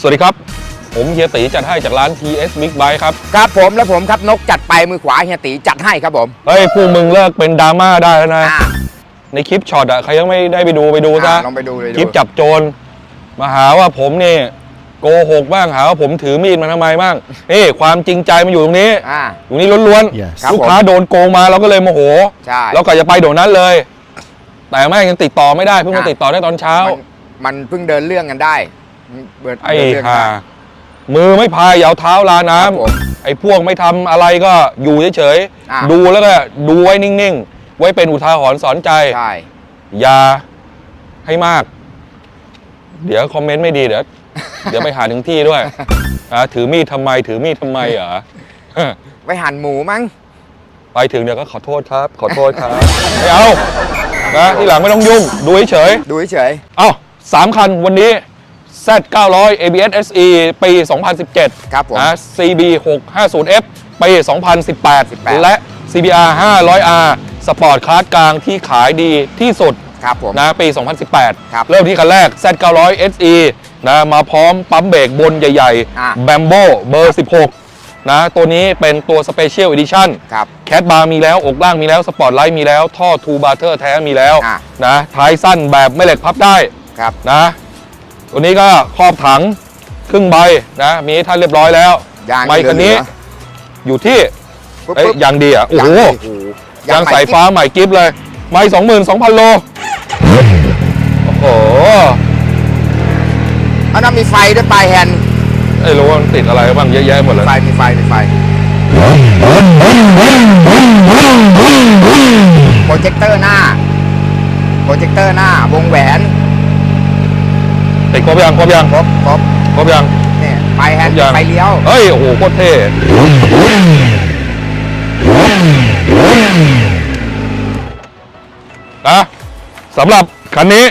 สวัสดีครับ ผมเฮียตีจัดให้จากร้าน TS Big Bike ครับ ครับผมและผมครับนกจัดไปมือขวาเฮียตีจัดให้ครับผมเฮ้ยพวกมึงเลิกเป็นดราม่าได้แล้วนะ อ่า ในคลิปช็อตอะใครยังไม่ได้ไปดูไปดูซะอ่าลองไปดูเลยคลิปจับโจรมาหาว่าผมนี่โกหกบ้างหาว่าผมถือมีดมาทำไมบ้างนี่ความจริงใจมันอยู่ตรงนี้ อ่า อยู่นี่ล้วน Yes ครับลูกค้าโดนโกงมาเราก็เลยโมโหใช่ เราก็จะไปโดนนั้นเลย แต่แม่งยังติดต่อไม่ได้เพิ่งมาอะติดต่อได้ตอนเช้ามันมันเพิ่งเดินเรื่องกันได้ เบิดไอ้เดินเรื่องกันห่าได้มือไม่พายอยาวเท้าลาน้ำครับผมไอ้พวกไม่ทำอะไรก็อยู่เฉยอะ ๆดูแล้วก็ดูไว้นิ่งๆ ไว้เป็นอุทาหรณ์สอนใจ ใช่ อย่าให้มาก เดี๋ยวคอมเมนต์ไม่ดีเดี๋ยว เดี๋ยวไปหาถึงที่ด้วยอะถือมีดทำไม ถือมีดทำไมเหรอ ไปหั่นหมูมั้ง ไปถึงเดี๋ยวก็ขอโทษครับ ขอโทษครับ ไม่เอานะที่หลังไม่ต้องยุ่ง ดูเฉยๆดูเฉยเอ้าสามคันวันนี้ Z 900 ABS SE ปี 2017ครับผม นะ CB 650F ปี 2018 18 และ CBR 500R สปอร์ตคลาสกลางที่ขายดีที่สุดๆครับผม นะปี2018ครับเริ่มที่คันแรก Z 900 SE นะมาพร้อมปั๊มเบรกบนใหญ่อะๆ Bambo เบอร์ 16 นะตัวนี้เป็นตัว Special Edition ครับ แคทบาร์มีแล้ว อกล่างมีแล้ว สปอร์ตไลท์มีแล้ว ท่อทูบาร์เทอร์แท้มีแล้ว อะ นะท้ายสั้นแบบไม่เหล็กพับได้ ครับ นะ ตัวนี้ก็ครอบถังครึ่งใบนะ มีให้ท่านเรียบร้อยแล้วยางไมค์คันนี้เหลืออยู่ที่ปุ๊บเอ้ยปุ๊บยางดีอะโอ้ยางโหโอ้โหยางสายฟ้าใหม่กิฟเลย ไม่สองหมื่นสองพันโลโอ้โหอันนั้นมีไฟด้วยปลายแฮนด์ไม่รู้ว่ามันติดอะไรบ้างเยอะแยะหมดเลยไฟมีไฟมีไฟโปรเจคเตอร์หน้าโปรเจคเตอร์หน้าวงแหวนติด ครบยังครบยังครบครบครบยัง เนี่ยไฟแฮนด์ครบยังไฟเลี้ยว เฮ้ย โอ้โหโคตรเท่นะสำหรับคันนี้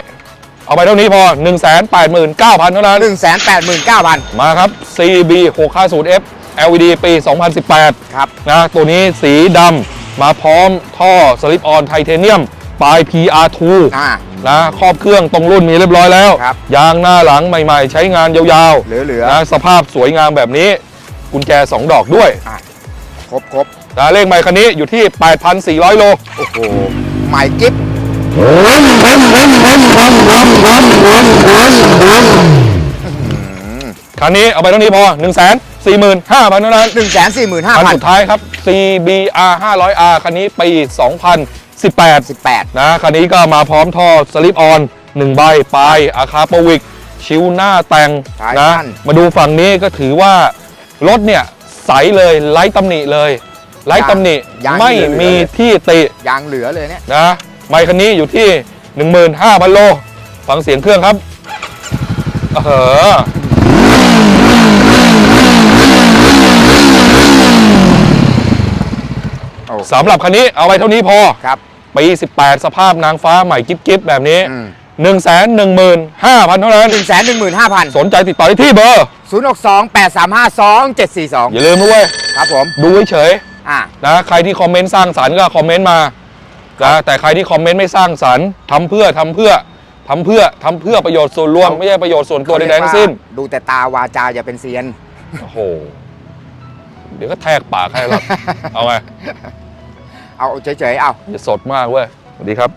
เอาไปเท่านี้พอ 1 8 9 0 0 0เท่านั้นหนึ่งแสนแปดหมื่นเก้าพันมาครับ CB 650F LED ปี 2018 ครับนะตัวนี้สีดำมาพร้อมท่อสลิปออนไทเทเนียม ปลาย PR2 อ่า นะครอบเครื่องตรงรุ่นมีเรียบร้อยแล้ว ครับยางหน้าหลังใหม่ๆ ใช้งานยาวเหลือๆ นะสภาพสวยงามแบบนี้ กุญแจ 2 ดอกด้วยครบครบนะเลขใหม่คันนี้อยู่ที่ 8,400 โล โอ้โหใหม่กิฟคันนี้เอาไปเท่านี้พอ 1 4 5 0 0 0เท่านั้นหนึ่งแสนสี่หมื่นห้าคันพันสุดท้ายครับ CBR 500R คันนี้ปี 2018สิบแปดนะคันนี้ก็มาพร้อมท่อสลิปออน1ใบปลายอาคาโปวิก ชิวหน้าแต่งท้ายนะสั้น มาดูฝั่งนี้ก็ถือว่า รถเนี่ย ใสเลยไร้ตำหนิเลย ไร้ตำหนิยางไม่เหลือๆมีเลย ที่ติยางเหลือเลยเนี่ย นะไมค์คันนี้อยู่ที่ 15,000 โล ฟังเสียงเครื่องครับเออโอ้ สำหรับคันนี้เอาไว้เท่านี้พอ ครับ ปี18 สภาพนางฟ้าใหม่กิ๊บกิ๊บแบบนี้ อืม 1 1 5 0 0 0 เท่านั้น หนึ่งแสนหนึ่งหมื่นห้าพันสนใจติดต่อได้ที่เบอร์ ศูนย์หกสองแปดสามห้าสองเจ็ดสี่สองอย่าลืมนะเว้ย ครับผม ดูเฉยอ่า ๆนะใครที่คอมเมนต์สร้างสรรค์ก็คอมเมนต์มานะแต่ใครที่คอมเมนต์ไม่สร้างสรรค์ทำเพื่อทำเพื่อทำเพื่อทำเพื่อประโยชน์ส่วนรวม ไม่ใช่ประโยชน์ส่วนตัวใดๆทั้งสิ้น ดูแต่ตาวาจาอย่าเป็นเซียน โอ้โห เดี๋ยวก็แทกปากให้หรอก เอาไง เอาเฉยๆเอา สดมากเว้ยสวัสดีครับ